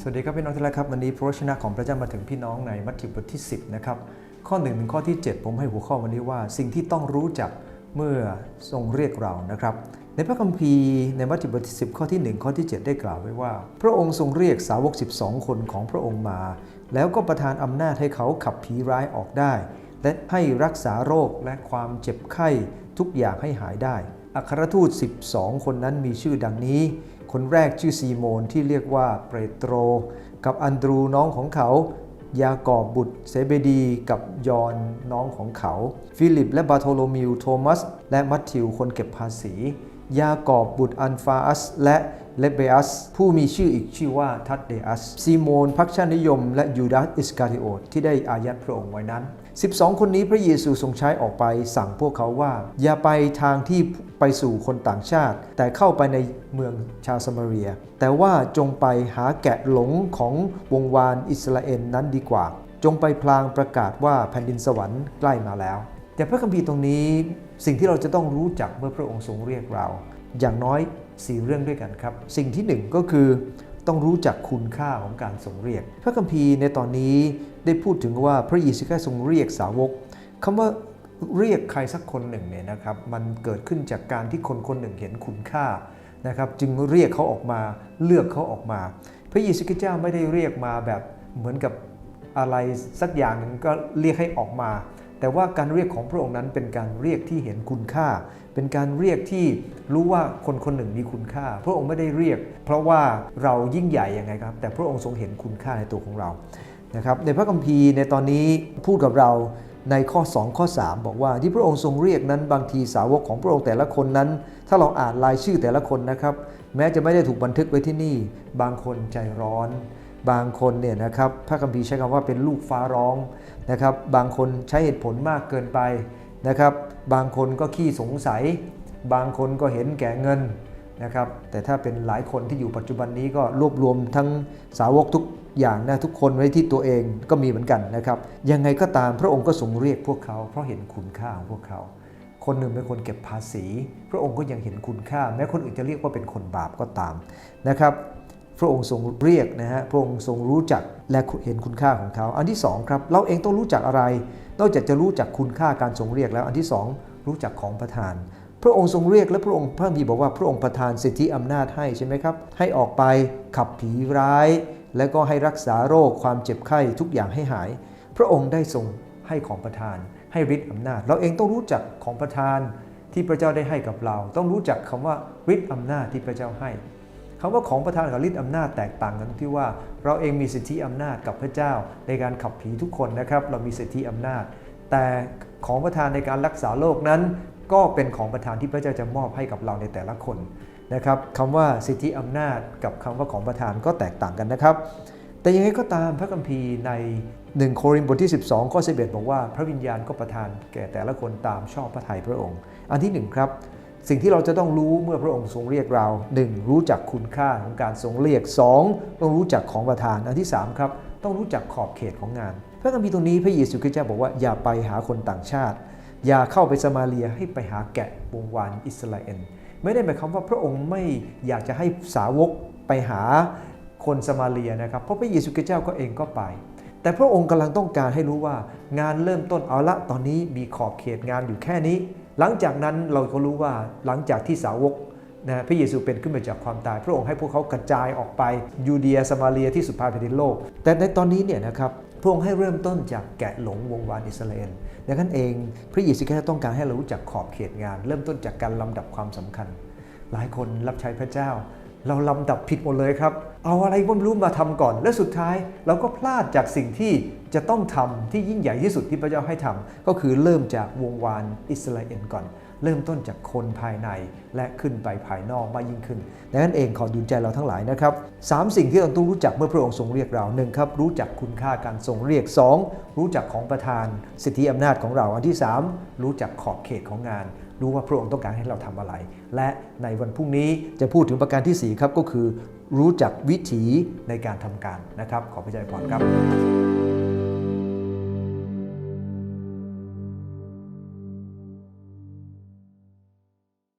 สวัสดีครับพี่น้องที่รักครับวันนี้พระวจนะของพระเจ้ามาถึงพี่น้องในมัทธิวบทที่ 10 นะครับ ข้อ1ถึงข้อที่ 7 ผมให้หัวข้อวันนี้ว่า สิ่งที่ต้องรู้จักเมื่อทรงเรียกเรานะครับ ในพระคัมภีร์ในมัทธิวบทที่ 10 ข้อที่ 1 ข้อที่ 7 ได้กล่าวไว้ว่า พระองค์ทรงเรียกสาวก 12 คนของพระองค์มา แล้วก็ประทานอำนาจให้เขาขับผีร้ายออกได้ และให้รักษาโรคและความเจ็บไข้ทุกอย่างให้หายได้อัครทูต 12 คนนั้นมีชื่อดังนี้ คนแรกชื่อซีโมนที่เรียกว่าเปโตร กับอันดรูน้องของเขา ยากอบบุตรเซเบดีกับยอนน้องของเขา ฟิลิปและบาโทโลมิวโทมัส และมัทธิวคนเก็บภาษี ยากอบบุตรอันฟาอัส และเลเบอัส ผู้มีชื่ออีกชื่อว่าทัดเดอัสซีโมนพักชานิยม และยูดาสอิสคาริโอตที่ได้อายัดพระองค์ไว้นั้น 12 คนนี้พระเยซูทรงใช้ออกไปสั่งพวกเขาว่า อย่าไปทางที่ไปสู่คนต่างชาติ แต่เข้าไปในเมืองชาวสมาเรีย แต่ว่าจงไปหาแกะหลงของวงวานอิสราเอลนั้นดีกว่า จงไปพลางประกาศว่าแผ่นดินสวรรค์ใกล้มาแล้ว แต่พระคัมภีร์ตรงนี้สิ่งที่เราจะต้องรู้จักเมื่อพระองค์ทรงเรียกเรา อย่างน้อยสี่เรื่องด้วยกันครับ สิ่งที่หนึ่งก็คือ ต้องรู้จักคุณค่าของการทรงเรียก พระคัมภีร์ในตอนนี้ได้พูดถึงว่าพระเยซูคริสต์ทรงเรียกสาวกคำว่าเรียกใครสักคนหนึ่งเนี่ยนะครับมันเกิดขึ้นจากการที่คนคนหนึ่งเห็นคุณค่านะครับจึงเรียกเขาออกมาเลือกเขาออกมา พระเยซูคริสต์เจ้าไม่ได้เรียกมาแบบเหมือนกับอะไรสักอย่างหนึ่งก็เรียกให้ออกมา แต่ว่าการเรียกของพระองค์นั้นเป็นการเรียกที่เห็นคุณค่า เป็นการเรียกที่รู้ว่าคนคนหนึ่งมีคุณค่า พระองค์ไม่ได้เรียก เพราะว่าเรายิ่งใหญ่ยังไงครับ แต่พระองค์ทรงเห็นคุณค่าในตัวของเรานะครับในพระคัมภีร์ในตอนนี้พูดกับเราในข้อ 2 ข้อ 3 บอกว่าที่พระองค์ทรงเรียกนั้นบางทีสาวกของพระองค์แต่ละคนนั้น ถ้าเราอ่านรายชื่อแต่ละคนนะครับ แม้จะไม่ได้ถูกบันทึกไว้ที่นี่ บางคนใจร้อน บางคนเนี่ยนะครับพระคัมภีร์ใช้คำว่าเป็นลูกฟ้าร้องนะครับ บางคนใช้เหตุผลมากเกินไปนะครับ บางคนก็ขี้สงสัย บางคนก็เห็นแก่เงินนะครับแต่ถ้าเป็นหลายคนที่อยู่ปัจจุบันนี้ก็รวบรวมทั้งสาวกทุกอย่างนะทุกคนไว้ที่ตัวเองก็มีเหมือนกันนะครับยังไงก็ตามพระองค์ก็ทรงเรียกพวกเขา เพราะเห็นคุณค่าของพวกเขา คนหนึ่งเป็นคนเก็บภาษี พระองค์ก็ยังเห็นคุณค่า แม้คนอื่นจะเรียกว่าเป็นคนบาปก็ตามนะครับ พระองค์ทรงเรียกนะฮะพระองค์ทรงรู้จักและเห็นคุณค่าของเขา อันที่สองครับ เราเองต้องรู้จักอะไร นอกจากจะรู้จักคุณค่าการทรงเรียกแล้วอันที่สองรู้จักของประทาน พระองค์ทรงเรียกและพระองค์พระคัมภีบอกว่าพระองค์ประทานสิทธิอำนาจให้ใช่ไหมครับ ให้ออกไปขับผีร้าย แล้วก็ให้รักษาโรคความเจ็บไข้ทุกอย่างให้หาย พระองค์ได้ทรงให้ของประทาน ให้ฤทธิ์อำนาจ เราเองต้องรู้จักของประทานที่พระเจ้าได้ให้กับเรา ต้องรู้จักคำว่าฤทธิ์อำนาจที่พระเจ้าให้ คำว่าของประทานกับฤทธิ์อำนาจแตกต่างกันที่ว่า เราเองมีสิทธิอำนาจกับพระเจ้า ในการขับผีทุกคนนะครับ เรามีสิทธิอำนาจ แต่ของประทานในการรักษาโรคนั้น ก็เป็นของประทานที่พระเจ้าจะมอบให้กับเราในแต่ละคนนะครับคำว่าสิทธิอำนาจกับคำว่าของประทานก็แตกต่างกันนะครับ แต่ยังไงก็ตามพระคัมภีร์ใน 1 โครินธ์บทที่ 12ข้อ11บอกว่าพระวิญญาณก็ประทานแก่แต่ละคนตามชอบพระทัยพระองค์ อันที่1ครับ สิ่งที่เราจะต้องรู้เมื่อพระองค์ทรงเรียกเรา 1. รู้จักคุณค่าของการทรงเรียก 2. ต้องรู้จักของประทาน อันที่ 3 ครับ ต้องรู้จักขอบเขตของงาน พระคัมภีร์ตรงนี้พระเยซูคริสต์เจ้าบอกว่าอย่าไปหาคนต่างชาติ อย่าเข้าไปสมาเรียให้ไปหาแกะวงวานอิสราเอลไม่ได้หมายความว่าพระองค์ไม่อยากจะให้สาวกไปหาคนสมาเรียนะครับ เพราะพระเยซูคริสต์เจ้าก็เองก็ไป แต่พระองค์กำลังต้องการให้รู้ว่างานเริ่มต้นเอาละตอนนี้มีขอบเขตงานอยู่แค่นี้ หลังจากนั้นเราก็รู้ว่าหลังจากที่สาวกนะพระเยซูเป็นขึ้นมาจากความตาย พระองค์ให้พวกเขากระจายออกไปยูเดียสมาเรียที่สุดปลายแผ่นดินโลก แต่ในตอนนี้เนี่ยนะครับพระองค์ให้เริ่มต้นจากแกะหลงวงวานอิสราเอลดังนั้นเองพระเยซูแค่ต้องการให้เรารู้จักขอบเขตงาน เริ่มต้นจากการลำดับความสำคัญ หลายคนรับใช้พระเจ้า เราลำดับผิดหมดเลยครับ เอาอะไรก็ไม่รู้มาทำก่อน และสุดท้ายเราก็พลาดจากสิ่งที่จะต้องทำที่ยิ่งใหญ่ที่สุดที่พระเจ้าให้ทำก็คือเริ่มจากวงวานอิสราเอลก่อน เริ่มต้นจากคนภายในและขึ้นไปภายนอกมากยิ่งขึ้นดังนั้นเองขอดุลใจเราทั้งหลายนะครับสามสิ่งที่เราต้องรู้จักเมื่อพระองค์ทรงเรียกเราหนึ่งครับรู้จักคุณค่าการทรงเรียก 2. รู้จักของประทาน สิทธิอำนาจของเราอันที่ 3 รู้จักขอบเขตของงานรู้ว่าพระองค์ต้องการให้เราทำอะไร และในวันพรุ่งนี้จะพูดถึงประการที่ 4 ครับก็คือ รู้จักวิถีในการทำการนะครับ ขอพระเจ้าอวยพรครับ